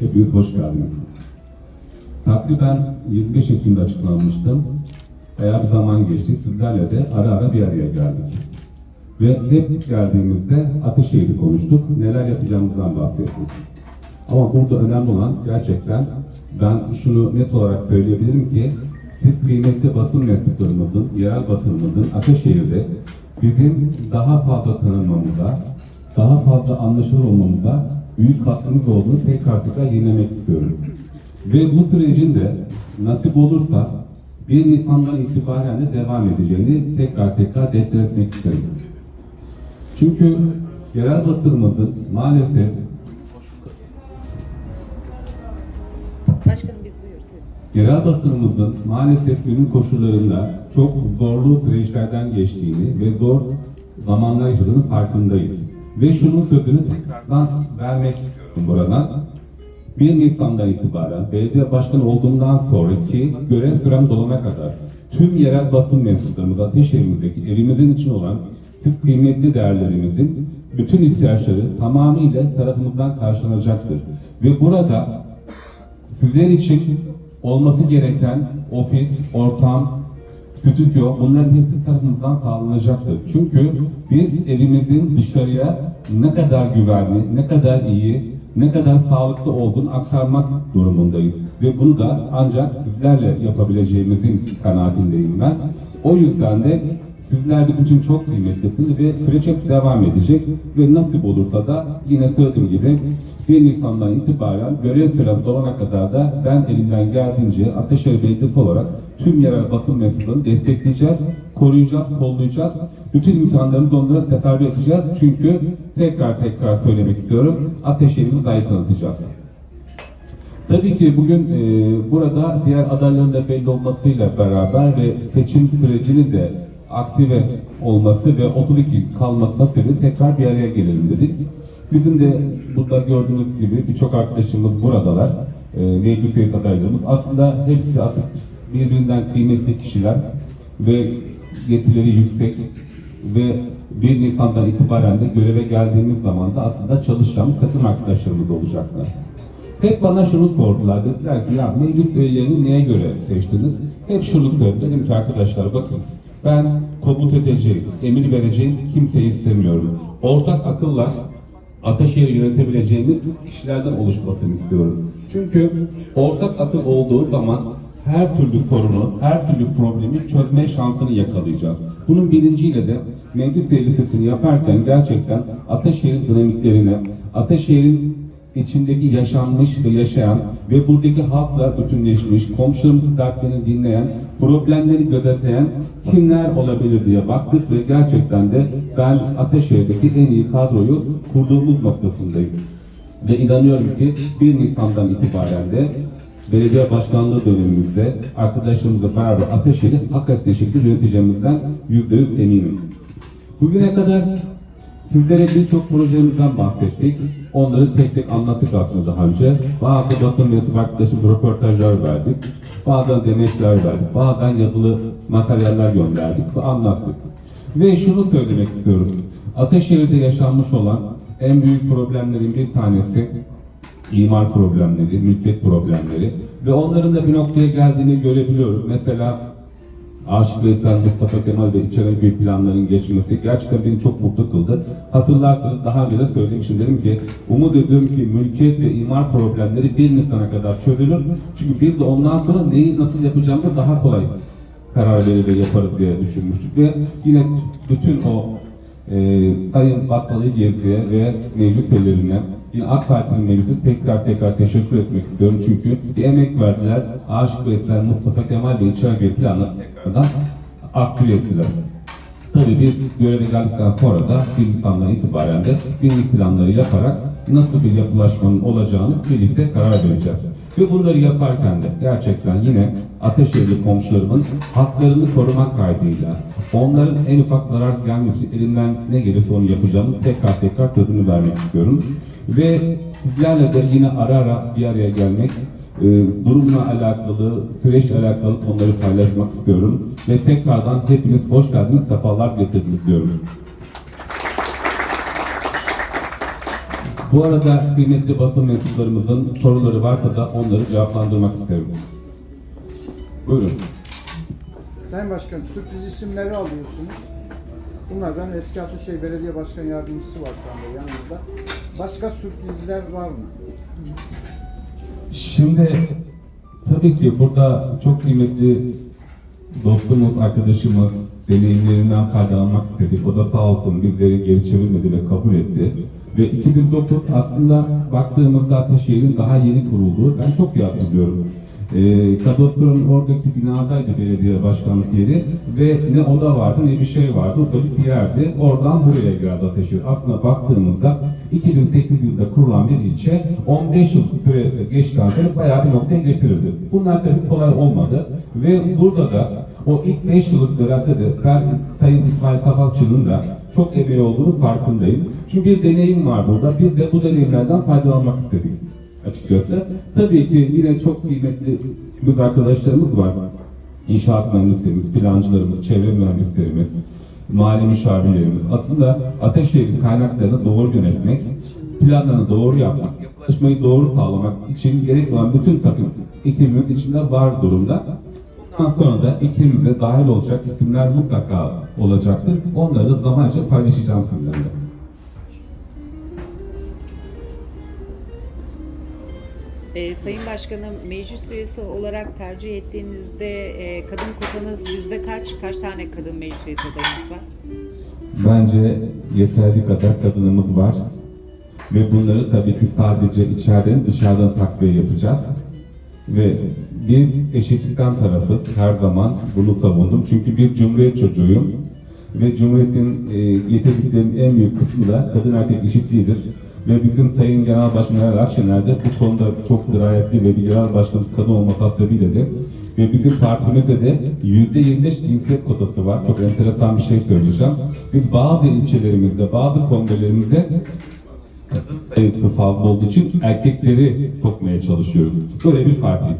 Hepiniz hoş geldiniz. Takriben 25 Ekim'de açıklanmıştım. Eğer zaman geçti, sizlerle de ara ara bir araya geldik. Ve hep geldiğimizde Ateşehir'i konuştuk, neler yapacağımızdan bahsettik. Ama burada önemli olan gerçekten ben şunu net olarak söyleyebilirim ki siz kıymetli basın mensuplarımızın, yerel basınımızın Ateşehir'de bizim daha fazla tanınmamıza, daha fazla anlaşılır olmamıza büyük katkımız olduğunu tekrar tekrar yenilemek istiyorum. Ve bu sürecin de nasip olursa 1 Nisan'dan itibaren de devam edeceğini tekrar tekrar deklar etmek isterim. Çünkü yerel basınımızın maalesef Başkanım biz duyuyoruz. buyurun. Yerel basınımızın maalesef günün koşullarında çok zorlu süreçlerden geçtiğini ve zor zamanlar yaşadığını farkındayız. Ve şunun sözünü tekrardan vermek istiyorum buradan. 1 Nisan'dan itibaren belediye başkanı olduğumdan sonraki görev sürem dolana kadar tüm yerel basın mensuplarımız Ateşehir'imizdeki evimizin için olan tüm kıymetli değerlerimizin bütün ihtiyaçları tamamıyla tarafımızdan karşılanacaktır. Ve burada sizler için olması gereken ofis, ortam, stüdyo bunların hepsi tarafımızdan sağlanacaktır. Çünkü biz evimizin dışarıya ne kadar güvenli, ne kadar iyi, ne kadar sağlıklı olduğunu aktarmak durumundayız. Ve bunu da ancak sizlerle yapabileceğimizin kanaatindeyim ben. O yüzden de Sizler bizim için çok kıymetlisiniz ve süreç hep devam edecek ve nasip olursa da yine söylediğim gibi 1 Nisan'dan itibaren görev sürem dolana kadar da ben elimden geldiğince Ateşehir Belediyesi olarak tüm yerel basın mensuplarını destekleyeceğiz, koruyacağız, kollayacağız. Bütün imkanlarımızı onlara seferber edeceğiz. Çünkü tekrar tekrar söylemek istiyorum, Ateşehir'imizi daha iyi tanıtacağız. Tabii ki bugün e, burada diğer adayların da belli olmasıyla beraber ve seçim sürecinin de aktive olması ve 32 kalmasına sebebi tekrar bir araya gelelim dedik. Bizim de burada gördüğünüz gibi birçok arkadaşımız buradalar. E, mevcut üye adaylarımız. Aslında hepsi artık birbirinden kıymetli kişiler ve yetileri yüksek ve 1 Nisan'dan itibaren de göreve geldiğimiz zaman da aslında çalışan takım arkadaşlarımız olacaklar. Hep bana şunu sordular, dediler ki ya mevcut üyelerini neye göre seçtiniz? Hep şunu söyledim, ki arkadaşlar bakın ben komut edeceğim, emir vereceğim kimseyi istemiyorum. Ortak akılla Ataşehir'i yönetebileceğimiz kişilerden oluşmasını istiyorum. Çünkü ortak akıl olduğu zaman her türlü sorunu, her türlü problemi çözme şansını yakalayacağız. Bunun bilinciyle de mevcut listesini yaparken gerçekten Ataşehir'in dinamiklerine, Ataşehir'in içindeki yaşanmış ve yaşayan ve buradaki halkla bütünleşmiş, komşularımızın dertlerini dinleyen, problemleri gözetleyen kimler olabilir diye baktık ve gerçekten de ben Ateşehir'deki en iyi kadroyu kurduğumuz noktasındayım. Ve inanıyorum ki 1 Nisan'dan itibaren de belediye başkanlığı dönemimizde arkadaşlarımızla beraber Ateşehir'i hakikaten şekilde yöneteceğimizden yüzde yüz eminim. Bugüne kadar Sizlere birçok projemizden bahsettik. Onları tek tek anlattık aslında daha önce. Bazı basın mensup arkadaşım röportajlar verdik. Bazen demeçler verdik. Bazen yazılı materyaller gönderdik ve anlattık. Ve şunu söylemek istiyorum. Ateşehir'de yaşanmış olan en büyük problemlerin bir tanesi imar problemleri, mülkiyet problemleri ve onların da bir noktaya geldiğini görebiliyorum. Mesela Aşık Veysel, Mustafa Kemal ve İçeriköy planların geçmesi gerçekten beni çok mutlu kıldı. Hatırlarsanız daha önce de söylemiştim dedim ki umut ediyorum ki mülkiyet ve imar problemleri bir Nisan'a kadar çözülür. Çünkü biz de ondan sonra neyi nasıl yapacağımızı daha kolay karar verir ve yaparız diye düşünmüştük ve yine bütün o e, Sayın Battalı Gezdi'ye ve mevcut üyelerine yine AK Parti'nin mevcutu tekrar tekrar teşekkür etmek istiyorum çünkü bir emek verdiler. Aşık Veysel, Mustafa Kemal ve İçerköy planı tekrardan aktive ettiler. Tabii biz göreve geldikten sonra da bir Nisan'dan itibaren de birlik planları yaparak nasıl bir yapılaşmanın olacağını birlikte karar vereceğiz. Ve bunları yaparken de gerçekten yine Ateşehirli komşularımın haklarını korumak kaydıyla onların en ufak zarar gelmesi elimden ne gelirse onu yapacağımı tekrar tekrar tadını vermek istiyorum. Ve sizlerle de yine ara ara bir araya gelmek e, durumla alakalı, süreçle alakalı konuları paylaşmak istiyorum. Ve tekrardan hepiniz hoş geldiniz, sefalar getirdiniz diyorum. Bu arada kıymetli basın mensuplarımızın soruları varsa da onları cevaplandırmak isterim. Buyurun. Sayın Başkanım sürpriz isimleri alıyorsunuz. Bunlardan eski Ataşehir Belediye Başkan Yardımcısı var şu anda yanımızda. Başka sürprizler var mı? Şimdi tabii ki burada çok kıymetli dostumuz, arkadaşımız deneyimlerinden faydalanmak istedik. O da sağ olsun bizleri geri çevirmedi ve kabul etti. Ve 2009 aslında baktığımızda Ataşehir'in daha yeni kurulduğu, ben çok iyi hatırlıyorum. Ee, Kadastronun oradaki binadaydı belediye başkanlık yeri ve ne oda vardı ne bir şey vardı. Ufacık bir yerdi. Oradan buraya geldi Ataşehir. Aslında baktığımızda 2008 yılında kurulan bir ilçe 15 yıl süre geçtikten sonra bayağı bir noktaya getirildi. Bunlar tabii kolay olmadı ve burada da o ilk 5 yıllık dönemde de ben Sayın İsmail Kabakçı'nın da çok emeği olduğunu farkındayım. Çünkü bir deneyim var burada. Biz de bu deneyimlerden faydalanmak istedik açıkçası. Tabii ki yine çok kıymetli biz arkadaşlarımız var. İnşaat mühendislerimiz, plancılarımız, çevre mühendislerimiz, mali müşavirlerimiz. Aslında Ateşehir'in kaynaklarını doğru yönetmek, planlarını doğru yapmak, yapılaşmayı doğru sağlamak için gerek olan bütün takım ekibimiz içinde var durumda. Bundan sonra da ekibimize dahil olacak isimler mutlaka olacaktır. Onları da zaman içinde paylaşacağım sizinle. Ee, Sayın Başkanım, meclis üyesi olarak tercih ettiğinizde e, kadın kotanız yüzde kaç? Kaç tane kadın meclis üyesi adayınız var? Bence yeterli kadar kadınımız var. Ve bunları tabii ki sadece içeriden dışarıdan takviye yapacağız. Ve bir eşitlikten tarafı her zaman bunu savundum. Çünkü bir cumhuriyet çocuğuyum. Ve cumhuriyetin e, getirdiklerinin en büyük kısmı da kadın erkek eşitliğidir. Ve bizim Sayın Genel Başkan Meral Akşener de bu konuda çok dirayetli ve bir genel başkanımız kadın olması hasebiyle de ve bizim partimizde de yüzde 25 cinsiyet kotası var. Çok enteresan bir şey söyleyeceğim. Biz bazı ilçelerimizde, bazı kongrelerimizde sayısı fazla olduğu için erkekleri sokmaya çalışıyoruz. Böyle bir partiyiz.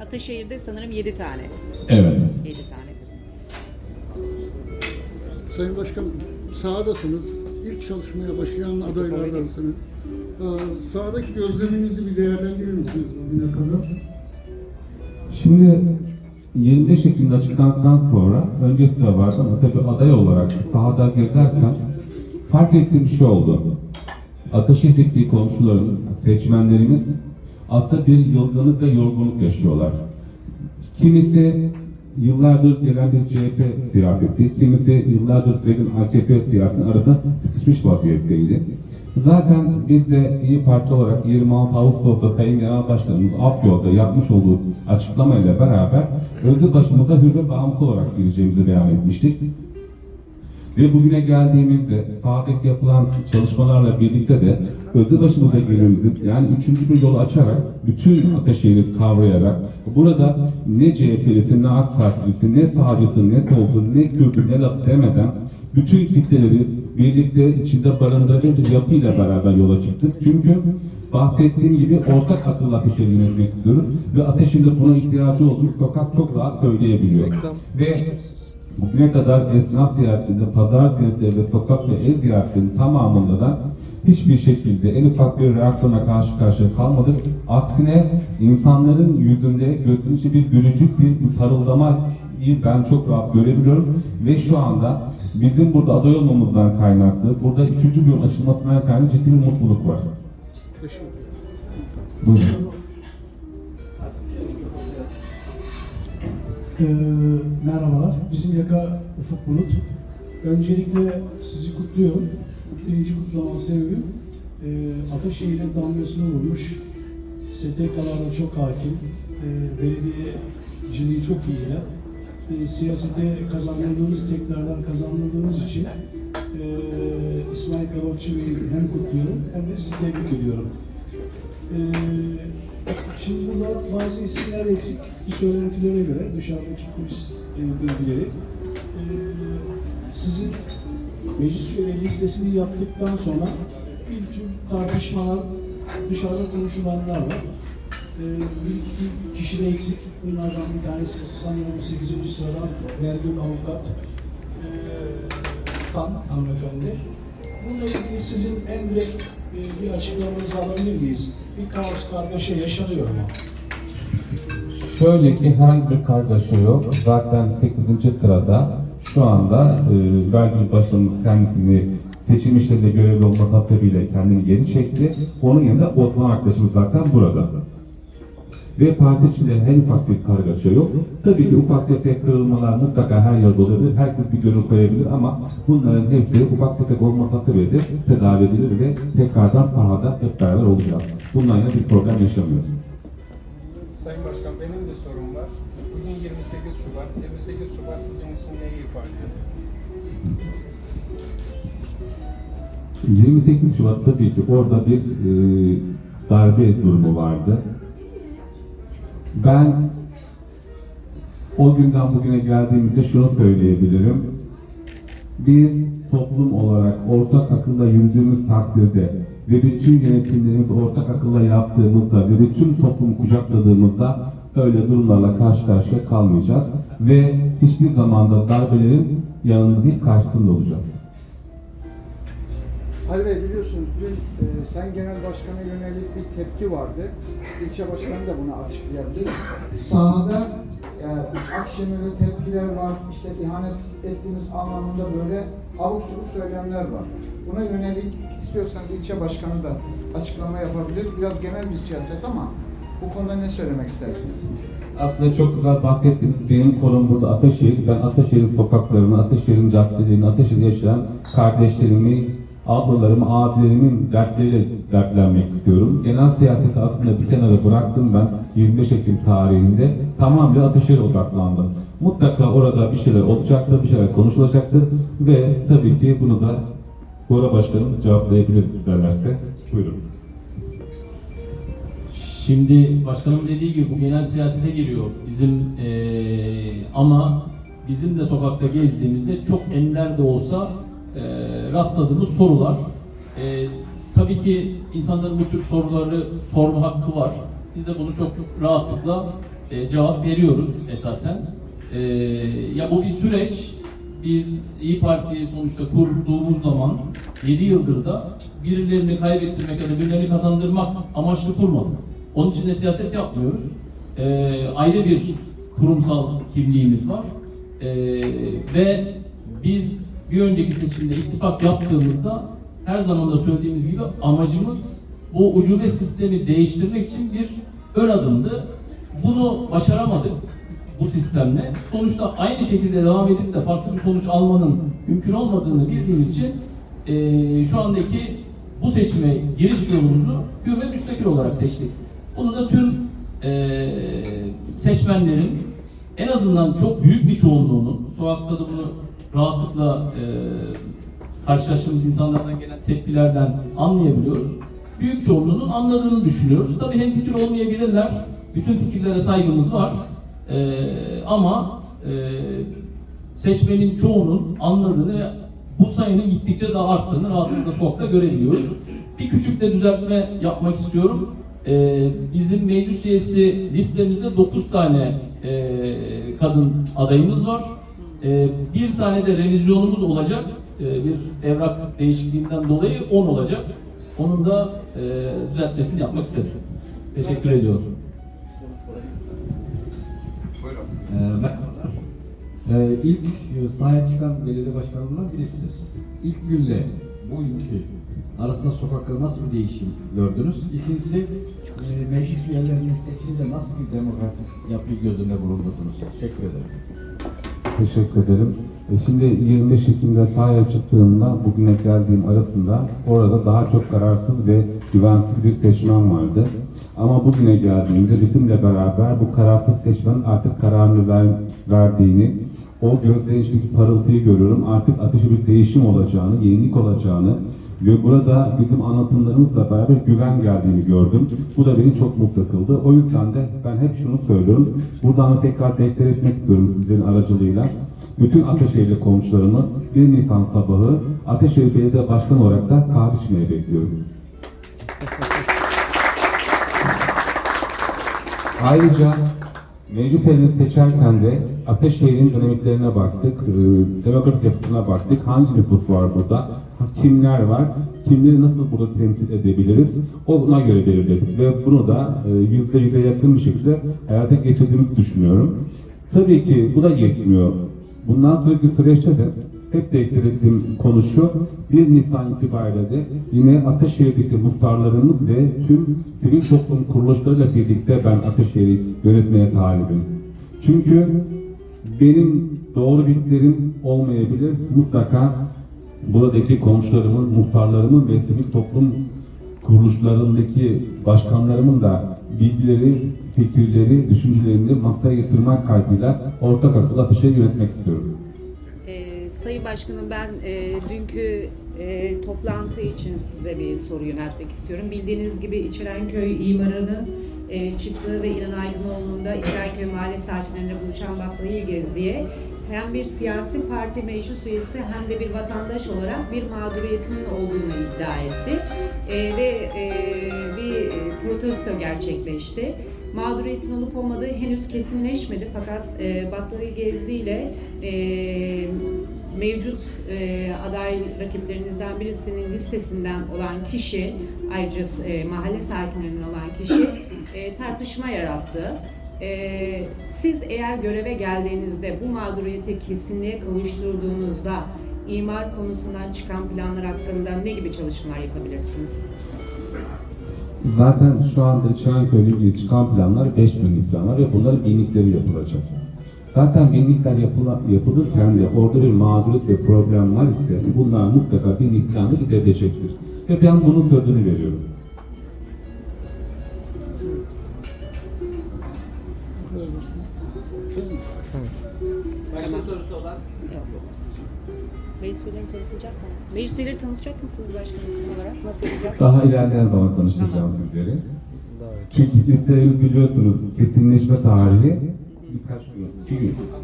Ataşehir'de sanırım 7 tane. Evet. 7 tane. Sayın Başkanım, sahadasınız. İlk çalışmaya başlayan adaylardansınız. Ee, sahadaki gözleminizi bir değerlendirir misiniz bugüne kadar? Şimdi 25 Ekim'de açıklandıktan sonra öncesi de vardı ama tabii aday olarak sahada gezerken fark ettiğim bir şey oldu. Ataşehir'deki komşularım, seçmenlerimiz aslında bir yılgınlık ve yorgunluk yaşıyorlar. Kimisi yıllardır gelen bir CHP siyaseti, kimisi yıllardır sürekli AKP siyasetinin arada sıkışmış vaziyetteydi. Zaten biz de İyi Parti olarak 26 Ağustos'ta Sayın Genel Başkanımız Afyon'da yapmış olduğu açıklamayla beraber özü başımıza hür bağımsız olarak gireceğimizi beyan etmiştik. Ve bugüne geldiğimizde sahadaki yapılan çalışmalarla birlikte de özü başımıza girmemizi yani üçüncü bir yol açarak bütün Ataşehir'i kavrayarak burada ne CHP'lisi ne AK Partilisi ne sağcısı ne solcu ne Kürt'ü ne laf demeden bütün kitleleri birlikte içinde barındırıcı bir yapıyla beraber yola çıktık. Çünkü bahsettiğim gibi ortak akıl ateşini yönetmek istiyoruz ve ateşin de buna ihtiyacı olduğunu sokak çok rahat söyleyebiliyor. Ve Bugüne kadar esnaf ziyaretlerinde, pazar ziyaretleri ve sokak ve ev ziyaretlerinin tamamında da hiçbir şekilde en ufak bir reaksiyona karşı karşıya kalmadık. Aksine insanların yüzünde gözünün içi bir gülücük, bir, parıldamayı ben çok rahat görebiliyorum. Ve şu anda bizim burada aday olmamızdan kaynaklı, burada üçüncü bir açılmasından kaynaklı ciddi bir mutluluk var. Teşekkür ederim. Buyurun. Ee, merhabalar. Bizim yaka Ufuk Bulut. Öncelikle sizi kutluyorum. Birinci kutlama sebebim e, Ataşehir'e damgasını vurmuş. STK'larına çok hakim. E, belediyeciliği çok iyiler. E, siyasete kazandırdığımız, tekrardan kazandırdığımız için e, İsmail Kabakçı Bey'i hem kutluyorum hem de sizi tebrik ediyorum. Ee, şimdi burada bazı isimler eksik bu söylentilere göre dışarıdaki kulis e, bilgileri. Ee, sizin meclis üyeleri listesini yaptıktan sonra bir tüm tartışmalar, dışarıda konuşulanlar var. Ee, bir kişi de eksik. Bunlardan bir tanesi sanıyorum 8. sıradan Vergül Avukat ee, Tan hanımefendi. Bununla ilgili sizin en direkt bir, bir açıklamanızı alabilir miyiz? Bir kaos kargaşa yaşanıyor mu? Şöyle ki herhangi bir kargaşa yok. Zaten 8. sırada şu anda e, vergi başkanımız kendisini seçilmişlerinde görevli olma hasebiyle kendini geri çekti. Onun yanında Osman arkadaşımız zaten burada. Ve parti içinde en ufak bir kargaşa yok. Tabii ki ufak tefek kırılmalar mutlaka her yerde olabilir. Herkes bir gönül koyabilir ama bunların hepsi ufak tefek olma hasebiyle tedavi edilir ve tekrardan sahada hep beraber olacağız. Bundan yana bir problem yaşamıyoruz. Sayın Başkan benim de sorum var. Bugün 28 Şubat. 28 Şubat sizin için neyi ifade ediyor? 28 Şubat tabii ki orada bir e, darbe durumu vardı. Ben o günden bugüne geldiğimizde şunu söyleyebilirim. Biz toplum olarak ortak akılla yürüdüğümüz takdirde ve bütün yönetimlerimiz ortak akılla yaptığımızda ve bütün toplumu kucakladığımızda öyle durumlarla karşı karşıya kalmayacağız ve hiçbir zamanda darbelerin yanında değil karşısında olacağız. Ali Bey biliyorsunuz dün e, sen genel başkana yönelik bir tepki vardı. İlçe başkanı da bunu açıklayabildi. Sahada yani Akşener'e tepkiler var, işte ihanet ettiğiniz anlamında böyle abuk söylemler var. Buna yönelik istiyorsanız ilçe başkanı da açıklama yapabilir. Biraz genel bir siyaset ama bu konuda ne söylemek istersiniz? Aslında çok güzel bahsettiniz. Benim konum burada Ataşehir. Ben Ataşehir'in sokaklarını, Ataşehir'in caddelerini, Ataşehir'de yaşayan kardeşlerimi, ablalarımı, abilerimin dertleriyle dertlenmek istiyorum. Genel siyaseti aslında bir kenara bıraktım ben 25 Ekim tarihinde. Tamamıyla Ataşehir'e odaklandım. Mutlaka orada bir şeyler olacaktır, bir şeyler konuşulacaktır ve tabii ki bunu da Bora Başkanım cevaplayabilir isterlerse. Buyurun. Şimdi başkanım dediği gibi bu genel siyasete giriyor. Bizim eee, ama bizim de sokakta gezdiğimizde çok ender de olsa eee, rastladığımız sorular. Eee, tabii ki insanların bu tür soruları sorma hakkı var. Biz de bunu çok rahatlıkla eee, cevap veriyoruz esasen. Eee, ya bu bir süreç. Biz İyi Parti'yi sonuçta kurduğumuz zaman 7 yıldır da birilerini kaybettirmek ya da birilerini kazandırmak amaçlı kurmadık. Onun için de siyaset yapmıyoruz. Ee, ayrı bir kurumsal kimliğimiz var. Ee, ve biz bir önceki seçimde ittifak yaptığımızda her zaman da söylediğimiz gibi amacımız bu ucube sistemi değiştirmek için bir ön adımdı. Bunu başaramadık bu sistemle. Sonuçta aynı şekilde devam edip de farklı bir sonuç almanın mümkün olmadığını bildiğimiz için eee, şu andaki bu seçime giriş yolumuzu hür ve müstakil olarak seçtik. Bunu da tüm eee, seçmenlerin en azından çok büyük bir çoğunluğunun, sokakta da bunu rahatlıkla eee karşılaştığımız insanlardan gelen tepkilerden anlayabiliyoruz. Büyük çoğunluğunun anladığını düşünüyoruz. Tabii hem fikir olmayabilirler. Bütün fikirlere saygımız var. Ee, ama e, seçmenin çoğunun anladığını bu sayının gittikçe daha arttığını rahatlıkla sokakta görebiliyoruz. Bir küçük de düzeltme yapmak istiyorum. Ee, bizim meclis üyesi listemizde 9 tane e, kadın adayımız var. Ee, bir tane de revizyonumuz olacak. Ee, bir evrak değişikliğinden dolayı 10 olacak. Onun da e, düzeltmesini yapmak istedim. Teşekkür ediyorum. Buyurun. Ee, merhabalar. Ee, ilk e, sahaya çıkan belediye başkanlarından birisiniz. İlk günle bugünkü arasında sokakta nasıl bir değişim gördünüz? İkincisi, e, meclis üyelerinin seçilince nasıl bir demokratik yapıyı göz önüne bulundurdunuz? Teşekkür ederim. Teşekkür ederim. E şimdi 25 Ekim'de sahaya çıktığımda bugüne geldiğim arasında orada daha çok kararsız ve güvensiz bir seçmen vardı. Ama bugüne geldiğimde bizimle beraber bu kararsız seçmenin artık kararını ver, verdiğini, o gözlerin içindeki parıltıyı görüyorum. Artık ateşe bir değişim olacağını, yenilik olacağını ve burada bizim anlatımlarımızla beraber güven geldiğini gördüm. Bu da beni çok mutlu kıldı. O yüzden de ben hep şunu söylüyorum. Buradan da tekrar deklar etmek istiyorum sizlerin aracılığıyla. Bütün Ateşehirli komşularımı 1 Nisan sabahı Ateşehir Belediye Başkanı olarak da kahve içmeye bekliyorum. Ayrıca mevcut elini seçerken de Ateşehir'in dinamiklerine baktık, e, demografik yapısına baktık. Hangi nüfus var burada? kimler var, kimleri nasıl burada temsil edebiliriz ona göre belirledik ve bunu da e, yüzde yüze yakın bir şekilde hayata geçirdiğimizi düşünüyorum. Tabii ki bu da yetmiyor. Bundan sonraki süreçte de hep de eklediğim konu şu, 1 Nisan itibariyle de yine Ataşehir'deki muhtarlarımız ve tüm sivil toplum kuruluşlarıyla birlikte ben Ataşehir'i yönetmeye talibim. Çünkü benim doğru bildiklerim olmayabilir. Mutlaka buradaki komşularımın, muhtarlarımın ve sivil toplum kuruluşlarındaki başkanlarımın da bilgileri, fikirleri, düşüncelerini masaya getirmek kaydıyla ortak akıl Ataşehir'i yönetmek istiyorum. Sayın Başkanım ben e, dünkü e, toplantı için size bir soru yöneltmek istiyorum. Bildiğiniz gibi İçerenköy imarını e, çıktığı ve İnan Aydınoğlu'nda İçerenköy mahalle sakinlerine buluşan Baklayı Gezdi'ye hem bir siyasi parti meclis üyesi hem de bir vatandaş olarak bir mağduriyetinin olduğunu iddia etti. E, ve e, bir protesto gerçekleşti. Mağduriyetin olup olmadığı henüz kesinleşmedi fakat e, Baklayı Gezdi ile e, mevcut e, aday rakiplerinizden birisinin listesinden olan kişi, ayrıca e, mahalle sakinlerinden olan kişi e, tartışma yarattı. E, siz eğer göreve geldiğinizde bu mağduriyeti kesinliğe kavuşturduğunuzda imar konusundan çıkan planlar hakkında ne gibi çalışmalar yapabilirsiniz? Zaten şu anda Çanakkale'yle ilgili çıkan planlar 5 binlik planlar ve bunların binlikleri yapılacak. Zaten binlikler yapıla, yapılırken de orada bir mağduriyet ve problem var ise bunlar mutlaka binlik planı giderilecektir. Ve ben bunun sözünü veriyorum. Başka sorusu olan? Meclis üyeleri tanıtılacak mı? Meclis üyeleri tanıtacak mısınız başkanım isim olarak? Nasıl yapacağız? Daha ilerleyen zaman tanıştıracağım sizleri. Çünkü listelerimiz biliyorsunuz kesinleşme tarihi birkaç gün,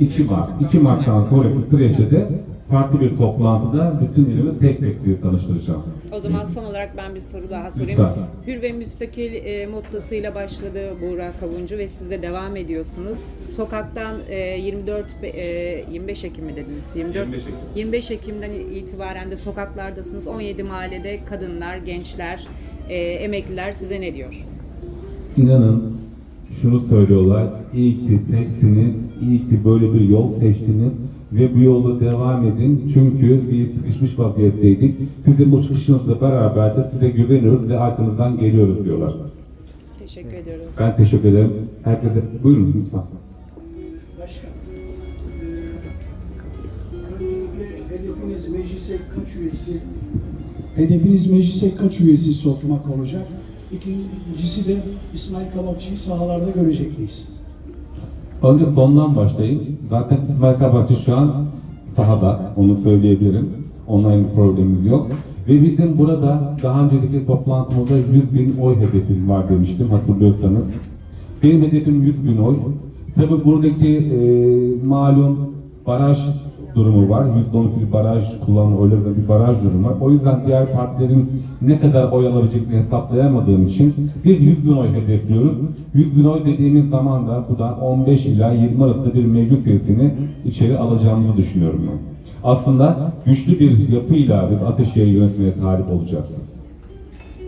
2 Mart. 2 Mart'tan sonraki süreçte de farklı bir toplantıda bütün ilimi tek tek size tanıştıracağım. O zaman son olarak ben bir soru daha sorayım. Lütfen. Hür ve müstakil e, mottasıyla başladı Buğra Kavuncu ve siz de devam ediyorsunuz. Sokaktan e, 24 be- e, 25 Ekim mi dediniz? 24 25 Ekim. 25 Ekim'den itibaren de sokaklardasınız. 17 mahallede kadınlar, gençler, e, emekliler size ne diyor? İnanın şunu söylüyorlar, iyi ki teksiniz, iyi ki böyle bir yol seçtiniz ve bu yolda devam edin. Çünkü biz sıkışmış vaziyetteydik. Sizin bu çıkışınızla beraber de size güveniyoruz ve arkanızdan geliyoruz diyorlar. Teşekkür ediyoruz. Ben teşekkür ederim. Herkese buyurun lütfen. Başkan, eee, öncelikle hedefiniz meclise kaç üyesi? Hedefiniz meclise kaç üyesi sokmak olacak? İkincisi de İsmail Kabakçı'yı sahalarda görecek miyiz? Önce sondan başlayayım. Zaten İsmail Kabakçı şu an sahada, onu söyleyebilirim. Bir problemimiz yok. Ve bizim burada daha önceki toplantımızda 100 bin oy hedefimiz var demiştim hatırlıyorsanız. Benim hedefim 100 bin oy. Tabi buradaki e, malum baraj durumu var. %12 baraj kullanılan oylarında bir baraj durumu var. O yüzden diğer partilerin ne kadar oy alabileceklerini hesaplayamadığım için biz 100 bin oy hedefliyoruz. 100 bin oy dediğimiz zaman da buradan 15 ila 20 arasında bir meclis üyesini içeri alacağımızı düşünüyorum ben. Aslında güçlü bir yapıyla biz Ateşehir'i yönetmeye talip olacağız.